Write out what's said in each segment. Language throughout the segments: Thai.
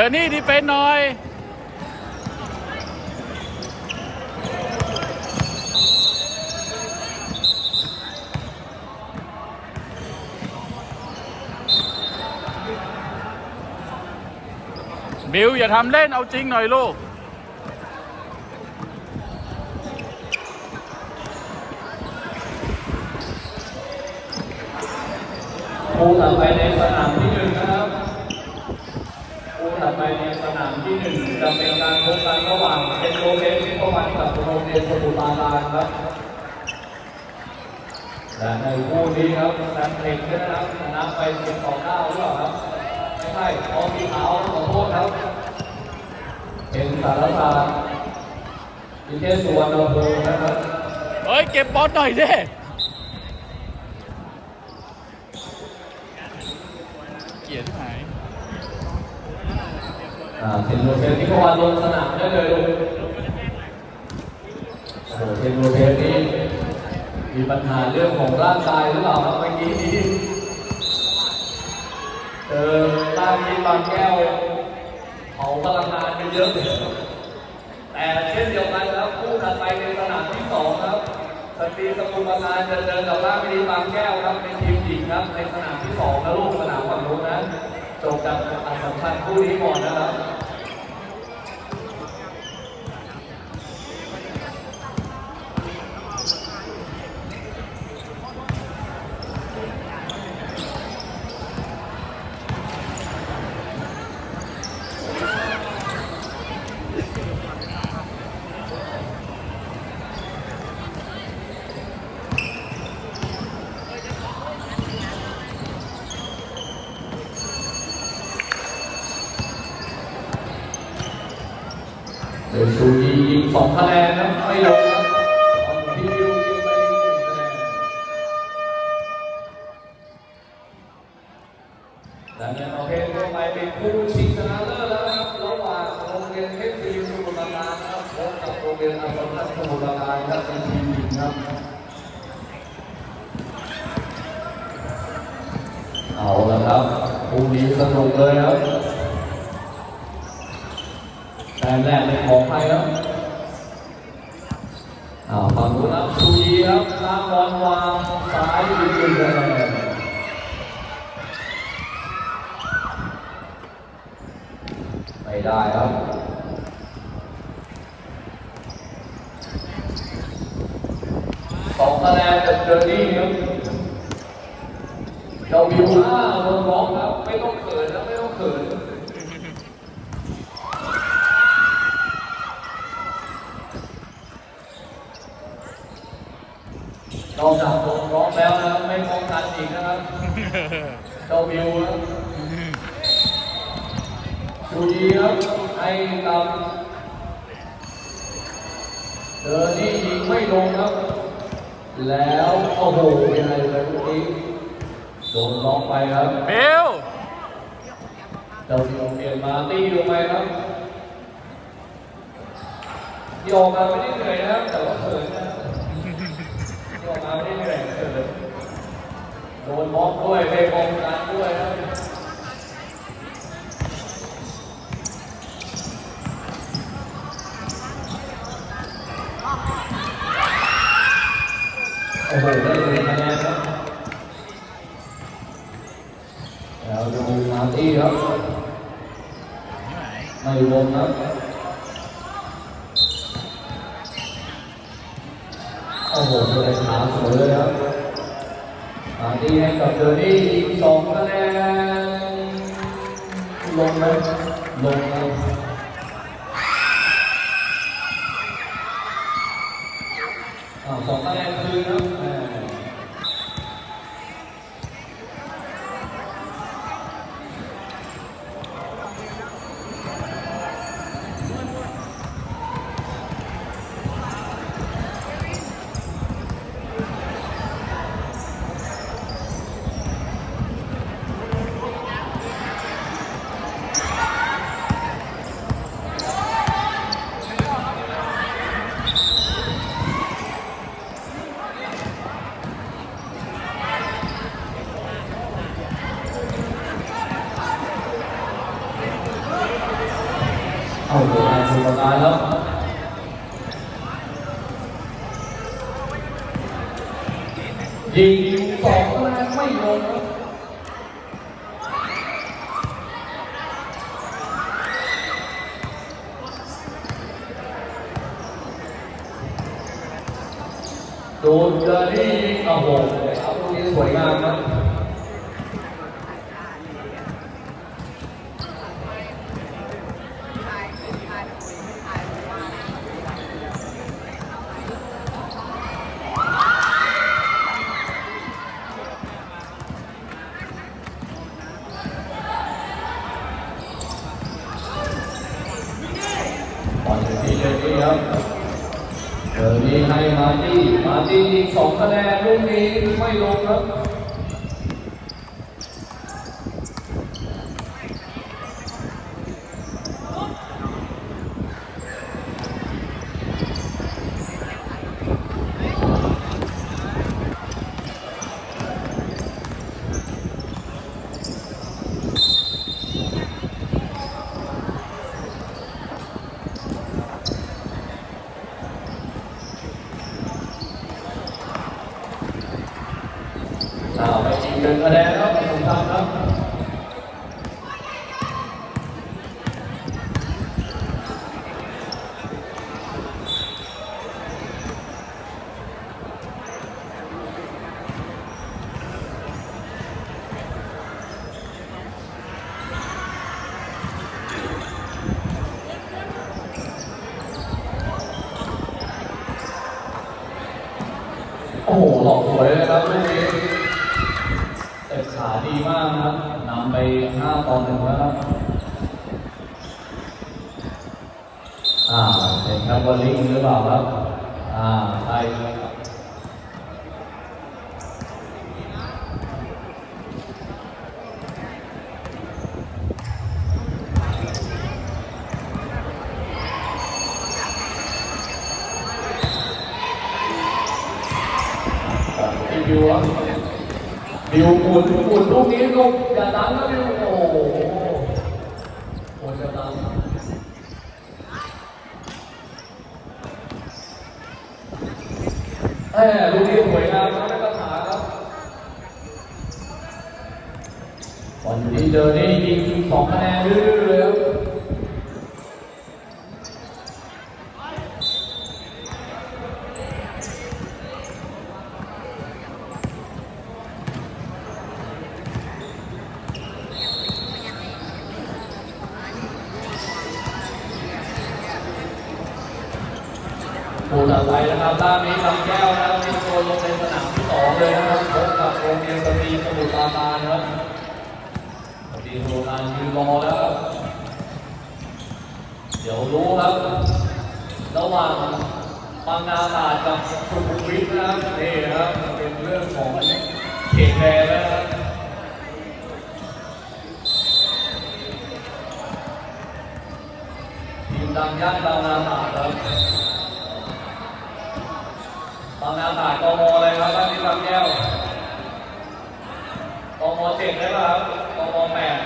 ดินนี่ดีเป็นหน่อย บิวอย่าทำเล่นเอาจริงหน่อยลูกคู่ถัดไปในสนามที่ คู่ถัดไปในสนามที่หนึ่งจะเป็นการพบกันระหว่างเอ็นโรเบสเข้ามากับโรงเรียนสมุทรปราการครับ และในคู่นี้ครับแซมเพลงด้วยนะครับชนะไป10ต่อ9หรือเปล่าครับ ไม่ใช่ออมีขาวขอโทษครับ เป็นสารศาสตร์วิเทศสุวรรณภูมินะครับ เฮ้ย เก็บบอลหน่อยดิเกลียดที่ไหนอ่า เทนโรเทสนี่เมื่อวานลงสนามได้เลยโอ้โหเทนโรเทสนี่มีปัญหาเรื่องของร่างกายหรือเปล่าครับเมื่อกี้นี้เจอล่างนี้บางแก้วเผาพลังงานไปเยอะแต่เช่นเดียวกันครับคู่ถัดไปในสนามที่สองครับสตรีสกุลประการจะเจอกับล่างนี้บางแก้วครับเป็นทีมหญิงครับในสนามที่สองนะลูกสนามฝั่งนู้นนะ จบจากอันสำคัญคู่นี้ก่อนนะครับ เดี๋ยวชูยียิงสองคะแนนนะไม่ลงครับเอาพี่ดิวยิงไปหนึ่งคะแนนและในประเภททั่วไปเป็นคู่ชิงชนะเลิศแล้วนะครับระหว่างโรงเรียนเทพศิรีสมุทรปราการนะครับพบกับโรงเรียนอัสสัมชัญสมุทรปราการครับเป็นทีมหญิงครับเอาละครับคู่นี้สนุกเลยครับ ต้มแรกเป็นของใครครับอ่าฝั่งนู้นครับชูยีครับลากบอลวางซ้ายยืนยืนเลยไม่ได้ครับสองคะแนนจากเจอร์นี่ครับเจ้าวิวห้าโดนบล็อกครับ ไม่ต้องเขินนะไม่ต้องเขิน นอกจากโดนร้องแล้วนะครับไม่ป้องกันอีกนะครับเจ้าวิวครับชูยีครับให้กับเดอร์นี่ยิงไม่ลงครับ แล้วโอ้โหเป็นอะไรเลยเมื่อกี้โดนล็อกไปครับบิวเจ้าวิวเปลี่ยนมาตีลงไปครับที่ออกมาไม่ได้เหนื่อยนะครับแต่ว่าเขินนะครับที่ออก มาไม่เหนื่อยเขินโดนบล็อกด้วยไป้องกันด้วยครับโอ้โหได้เลยคะแนนครับแล้วดูมาตี้ครับไม่ลงครับ โอ้โหแสดงขาสวยเลยครับตอนนี้ให้กับเดอร์นี่อีกสองคะแนนลงไหมลงครับอ้าวสองคะแนนคืนครัานสุขกาแล้วยิงสองคะแนนไม่ลงโดนเจอนี่ยิงโอ้โหเอาตรงนี้สวยงามครับอลอยู่ที่เจอรี่ ครับเดี๋ยวนี้ให้มาร์ตี้มาร์ตี้อีกสองคะแนนลูกนี้ไม่ลงครับ อ้าวไปยิงหนึ่งคะแนนครับสงครามครับ โอ้โหหลอกสวยเลยครับลูกนี้เตะขา ดีมากครับนำไป5ต่อ1แล้วครับอ่าเป็นครับวอลลิงหรือเปล่าครับอ่าใช่ครับพี่บิวครับ บิวหมุนหมุนลูกนี้ลูกอย่าดันนะบิวโอ้โหโอ้จะดันแหมลูกนี้สวยงามครับนักกระถาครับบอลอยู่ที่เจอนี่ยิงสองคะแนนดื้อๆเลยครับผู้ ตัดไปนะครับด้านนี้ลำแก้วนะครับที่ตัวลงในสนามที่สองเลยนะครับพบกับโรงเรียนสตรีสมุทรปราการครับสตรีสมุทรปราการยืนรอแล้วครับเดี๋ยวรู้ครับ ระหว่างบางนาตราดกับสุขุมวิทนะครับนี่นะครับเป็นเรื่องของเขตแดนนะครับทีมดังย่านบางนาตราดครับ บางนาตราดกมเลยครับบ้านนี้บางแก้วกมเจ็ดได้ป่ะครับกมแปด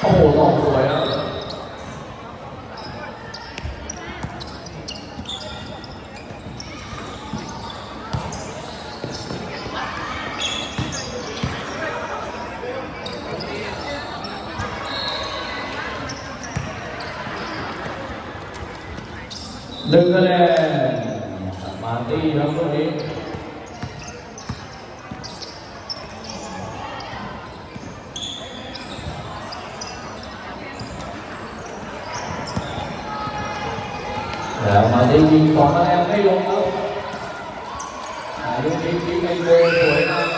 โอ้โหหลอกสวยนะ หนึ่งคะแนน มาร์ตี้ครับลูกนี้ แล้วมาร์ตี้ยิงสองคะแนนไม่ลงครับอ่าลูกนี้ยิงไปโดนสวยงาม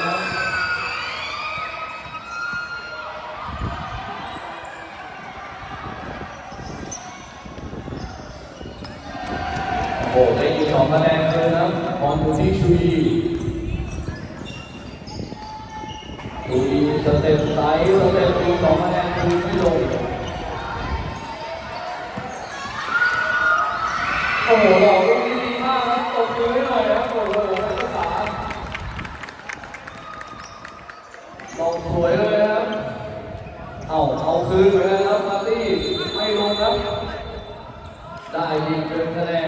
ดูสเต็ปไซส์สเต็ปดูสองคะแนนดูไม่ลงโอ้โหเรลูกนี้ดีมากนะตกมือให้หน่อยนะโอ้โหภาษาลอกสวยเลยครับเอาเอาคืนเปแล้ครับมาตี้ไม่ลงครับ ได้ดีเกินคะแนน